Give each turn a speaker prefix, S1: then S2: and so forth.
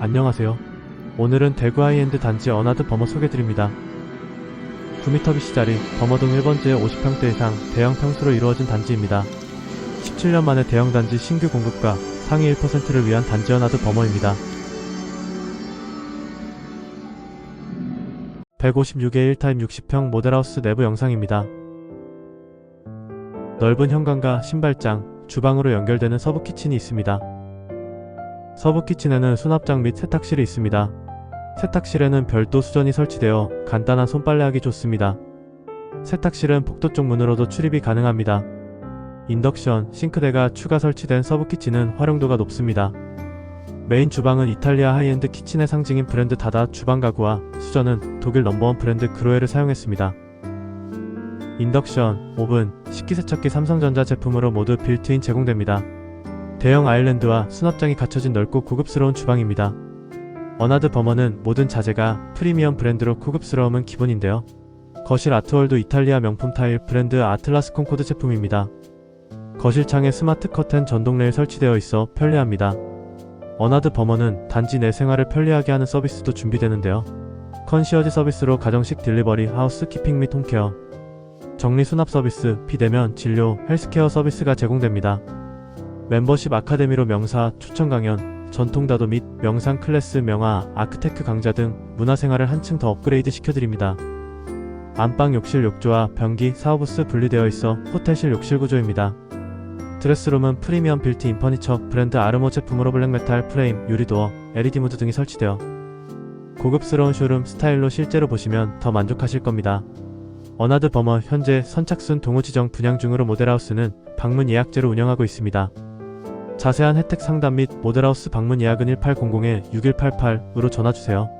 S1: 안녕하세요. 오늘은 대구 하이엔드 단지 어나드 버머 소개드립니다. 9m 비시자리 버머동 1번지에 50평대 이상 대형 평수로 이루어진 단지입니다. 17년 만에 대형 단지 신규 공급과 상위 1%를 위한 단지 어나드 버머입니다. 156에 1타입 60평 모델하우스 내부 영상입니다. 넓은 현관과 신발장, 주방으로 연결되는 서브 키친이 있습니다. 서브 키친에는 수납장 및 세탁실이 있습니다. 세탁실에는 별도 수전이 설치되어 간단한 손빨래하기 좋습니다. 세탁실은 복도 쪽 문으로도 출입이 가능합니다. 인덕션, 싱크대가 추가 설치된 서브 키친은 활용도가 높습니다. 메인 주방은 이탈리아 하이엔드 키친의 상징인 브랜드 다다 주방 가구와 수전은 독일 넘버원 브랜드 그로에를 사용했습니다. 인덕션, 오븐, 식기세척기 삼성전자 제품으로 모두 빌트인 제공됩니다. 대형 아일랜드와 수납장이 갖춰진 넓고 고급스러운 주방입니다. 어나드 버머는 모든 자재가 프리미엄 브랜드로 고급스러움은 기본인데요. 거실 아트월도 이탈리아 명품 타일 브랜드 아틀라스 콘코드 제품입니다. 거실 창에 스마트 커튼 전동 레일 설치되어 있어 편리합니다. 어나드 버머는 단지 내 생활을 편리하게 하는 서비스도 준비되는데요. 컨시어지 서비스로 가정식 딜리버리, 하우스키핑 및 홈케어, 정리 수납 서비스, 비대면, 진료, 헬스케어 서비스가 제공됩니다. 멤버십 아카데미로 명사, 추천 강연, 전통 다도 및 명상 클래스 명화, 아크테크 강좌 등 문화생활을 한층 더 업그레이드 시켜드립니다. 안방 욕실 욕조와 변기, 사우부스 분리되어 있어 호텔식 욕실 구조입니다. 드레스룸은 프리미엄 빌트인 퍼니처, 브랜드 아르모 제품으로 블랙메탈 프레임, 유리도어, LED 무드 등이 설치되어 고급스러운 쇼룸 스타일로 실제로 보시면 더 만족하실 겁니다. 어나드 버머 현재 선착순 동호지정 분양 중으로 모델하우스는 방문 예약제로 운영하고 있습니다. 자세한 혜택 상담 및 모델하우스 방문 예약은 1800-6188으로 전화주세요.